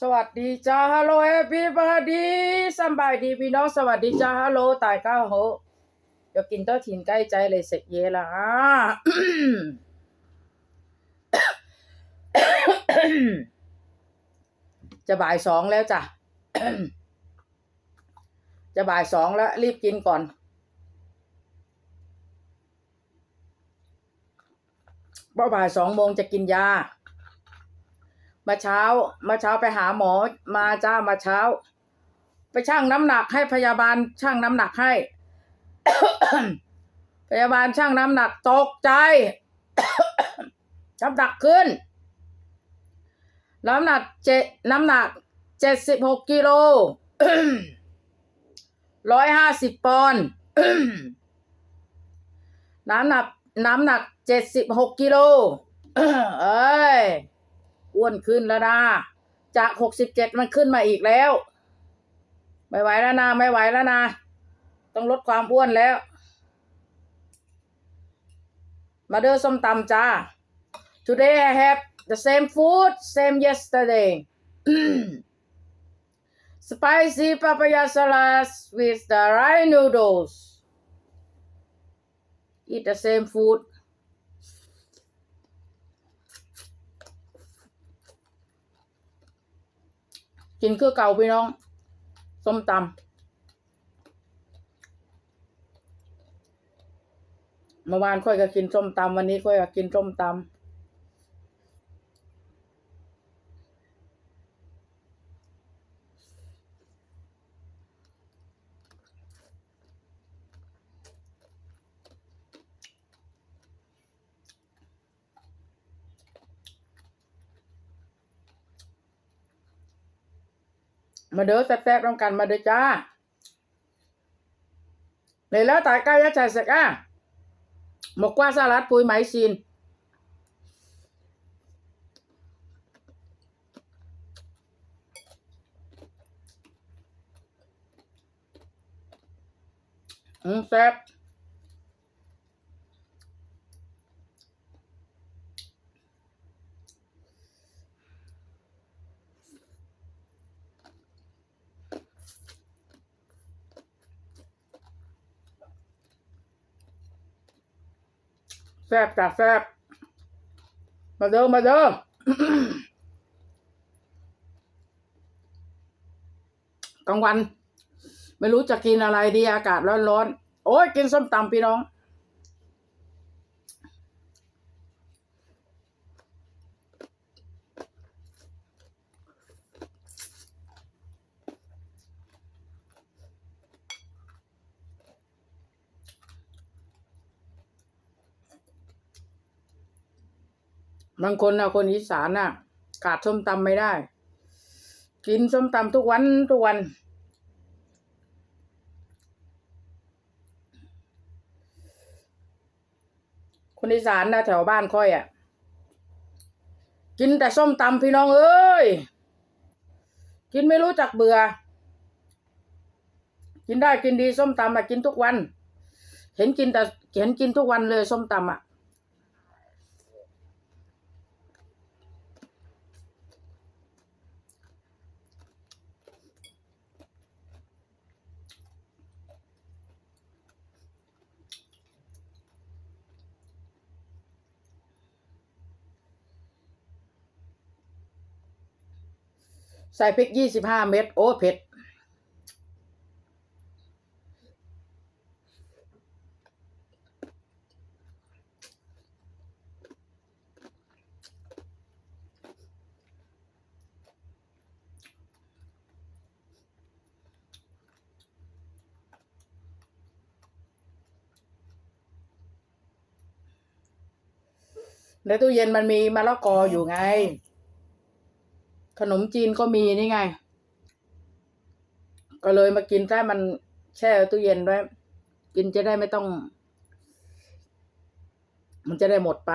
สวัสดีจ้าฮัลโหลแฮปปี้บาร์ดีสบายดีพี่น้องสวัสดีจ้าฮัลโหลตายก้าโหเดี๋ยวกินเต้าถิ่นใกล้ใจเลยเสร็จเยละอะจะบ่ายสองแล้วจ้ะจะบ่ายสองแล้ว รีบกินก่อน เพราะบ่ายสองโมงจะกินยา มาเช้ามาเช้าไปหาหมอมาจ้ามาเช้า ไปชั่งน้ำหนักให้พยาบาลชั่งน้ำหนักให้ พยาบาลชั่งน้ำหนักตกใจน้ำหนักขึ้น น้ำหนักเจ็ดน้ำหนักเจ็ดสิบหกกิโลร้อยห้าสิบปอนด์น้ำหนักน้ำหนักเจ็ดสิบหกกิโลเอ้ย อ้วนขึ้นแล้วนะจากหกสิบเจ็ดมันขึ้นมาอีกแล้ว ไม่ไหวแล้วนะไม่ไหวแล้วนะ ต้องลดความอ้วนแล้ว มาเด้อส้มตำจ้า Today I have the same food same yesterday spicy papaya salad with the rice noodles eat the same food กินคือเก่าพี่น้อง ส้มตำเมื่อวานค่อยก็กินส้มตำวันนี้ค่อยก็กินส้มตำ มาเด้อแซ่บๆต้องกันมาเด้อจ้าเลยแล้วตายใกล้จะใส่เสร็จอะหมกกว่าสลัดปุยไหมซีนอืมแซ่บ แซ่บจ้ะแซ่บมาเด้อมาเด้อกลางวัน ไม่รู้จะกินอะไรดีอากาศร้อนๆโอ้ยกินส้มตำพี่น้อง บางคนนะคนอีสานน่ะขาดส้มตำไม่ได้ กินส้มตำทุกวันทุกวัน คนอีสานนะแถวบ้านค่อยอะ กินแต่ส้มตำพี่น้องเอ้ย กินไม่รู้จักเบื่อ กินได้กินดีส้มตำอะกินทุกวัน เห็นกินแต่เห็นกินทุกวันเลยส้มตำอะ ใส่พริกยี่สิบห้าเม็ดโอ้เผ็ด ในตู้เย็นมันมีมะละกออยู่ไง ขนมจีนก็มีนี่ไง ก็เลยมากินถ้มันแช่ตู้เย็นไว้กินจะได้ไม่ต้อง มันจะได้หมดไป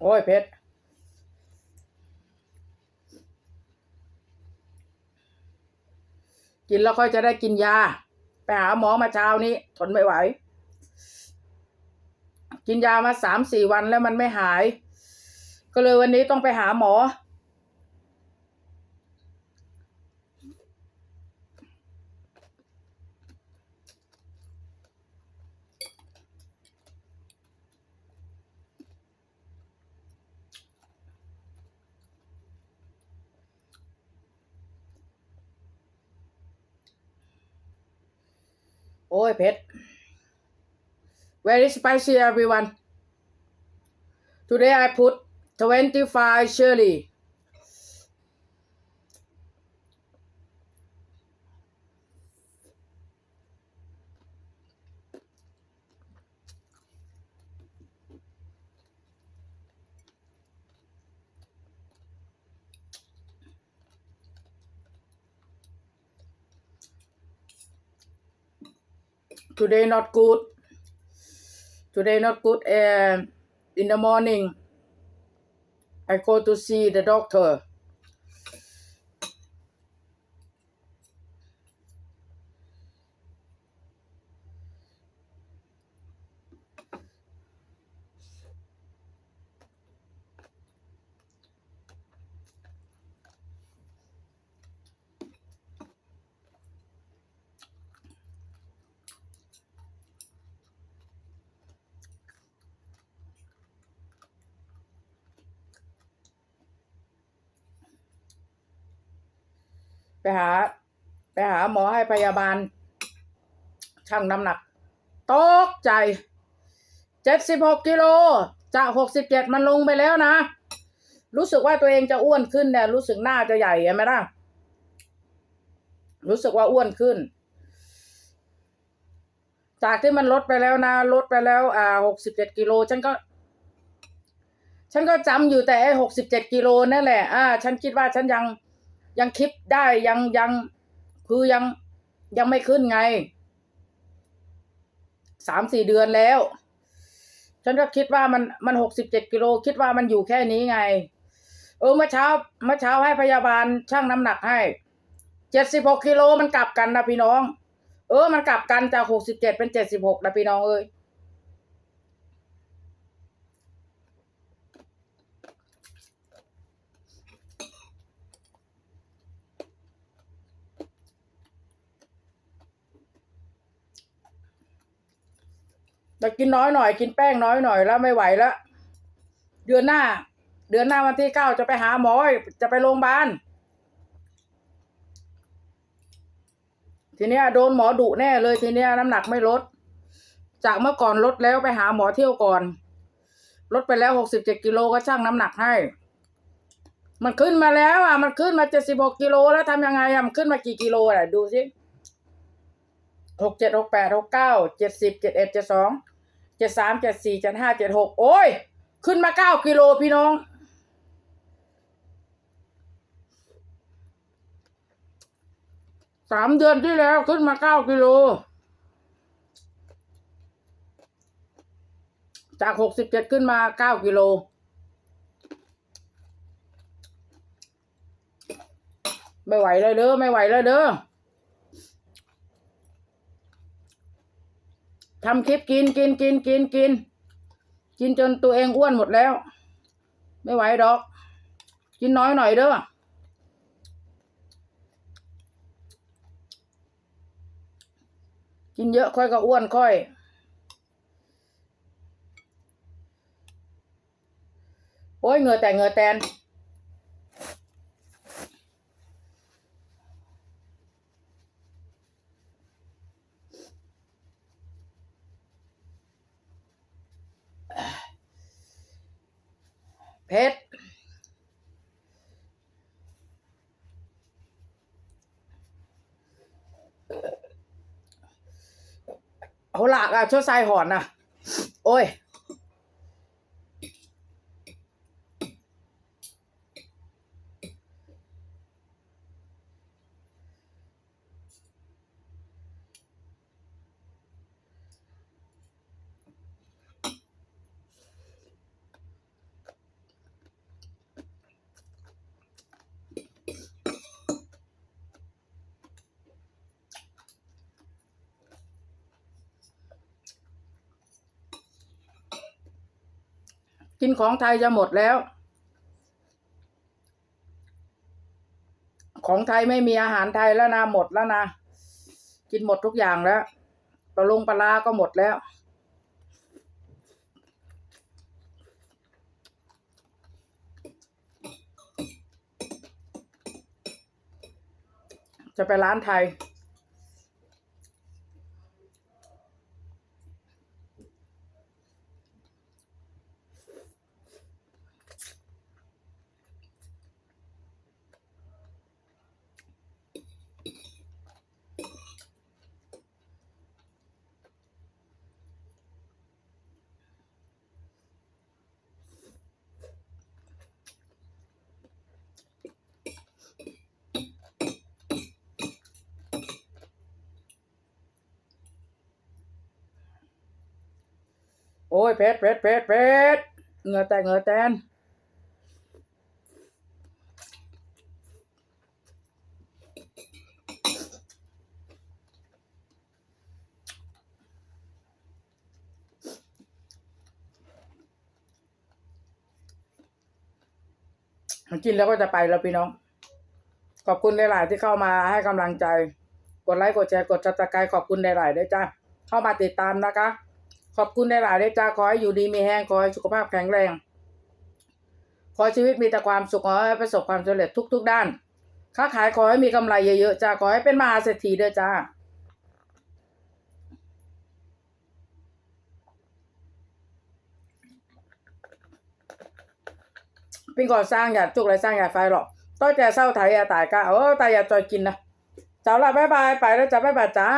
โอ้ยเพชร กินแล้วค่อยจะได้กินยา ไปหาหมอมาเช้านี้ ทนไม่ไหว กินยามาสามสี่วันแล้วมันไม่หาย ก็เลยวันนี้ต้องไปหาหมอ อ้ยเผ็ด very spicy everyone today I put 25 chili Today not good. Today not good and in the morning I go to see the doctor ไปหา ไปหาหมอให้พยาบาลชั่งน้ำหนักตกใจเจ็ดสิบหกกิโลจากหกสิบเจ็ดมันลงไปแล้วนะ รู้สึกว่าตัวเองจะอ้วนขึ้นเนี่ยรู้สึกหน้าจะใหญ่เห็นไหมล่ะรู้สึกว่าอ้วนขึ้น จากที่มันลดไปแล้วนะ ลดไปแล้ว อ่าหกสิบเจ็ดกิโลฉันก็ ฉันก็จำอยู่แต่ไอ้หกสิบเจ็ดกิโลนั่นแหละ อ่า ฉันคิดว่าฉันยัง ยังคิดได้ยังยังคือยังยังไม่ขึ้นไงสามสี่เดือนแล้ว ฉันก็คิดว่ามันมันหกสิบเจ็ดกิโลคิดว่ามันอยู่แค่นี้ไง เออเมื่อเช้าเมื่อเช้าให้พยาบาลชั่งน้ำหนักให้เจ็ดสิบหกกิโลมันกลับกันนะพี่น้อง เออมันกลับกันจากหกสิบเจ็ดเป็นเจ็ดสิบหกนะพี่น้องเอ้ย แต่กินน้อยหน่อย กินแป้งน้อยหน่อยแล้วไม่ไหวแล้วเดือนหน้า เดือนหน้าวันที่เก้าจะไปหาหมอจะไปโรงพยาบาลทีเนี้ยโดนหมอดุแน่เลยทีเนี้ยน้ำหนักไม่ลด จากเมื่อก่อนลดแล้วไปหาหมอเที่ยวก่อน ลดไปแล้วหกสิบเจ็ดกิโลก็ช่างน้ำหนักให้ มันขึ้นมาแล้วอะมันขึ้นมาเจ็ดสิบหกกิโลแล้วทำยังไงอะมันขึ้นมากี่กิโลอะดูสิหกเจ็ดหกแปดหกเก้าเจ็ดสิบเจ็ดเอ็ดเจ็ดสอง เจ็ดสามเจ็ดสี่เจ็ดห้าเจ็ดหกโอ้ย ขึ้นมาเก้ากิโลพี่น้อง สามเดือนที่แล้วขึ้นมาเก้ากิโล จากหกสิบเจ็ดขึ้นมาเก้ากิโลไม่ไหวเลยเด้อไม่ไหวเลยเด้อ ทำคลิปกินกินกินกินกิน กินจนตัวเองอ้วนหมดแล้ว ไม่ไหวดอก กินน้อยหน่อยเด้อกินเยอะค่อยก็อ้วนค่อย โอ้ยเงือแต่เงือแตน ชรเอาละอะช่วยใส่หอนนะโอ้ย กินของไทยจะหมดแล้ว ของไทยไม่มีอาหารไทยแล้วนะหมดแล้วนะกินหมดทุกอย่างแล้วปลาลงปลาร้าก็หมดแล้ว จะไปร้านไทย โอ้ยเพชรเพชรเพชรเพชรเหงื่อแตกเหงื่อแตนกินแล้วก็จะไปแล้วพี่น้อง ขอบคุณหลาย ๆ ที่เข้ามาให้กำลังใจ กดไลค์ กดแชร์ กดซับสไครต์ขอบคุณหลาย ๆ ด้วยจ้า เข้ามาติดตามนะคะ ขอบคุณหลายๆด้จ้าขอให้อยู่ดีมีแห้งขอให้สุขภาพแข็งแรง ขอชีวิตมีแต่ความสุขขอให้ประสบความสำเร็จทุก ๆ ด้าน ค้าขายขอให้มีกำไรเยอะๆจ้าขอให้เป็นมหาเศรษฐีเด้วยจ้าเป็นก่อสร้างอย่าจุกไรสร้างอย่าไฟหรอกต้อยแต่เศร้าไทยอย่าตายกะเออตายอย่าจอยกินนะจ้าละบ๊ายบายไปแล้วจ้าบ๊ายบายจ้า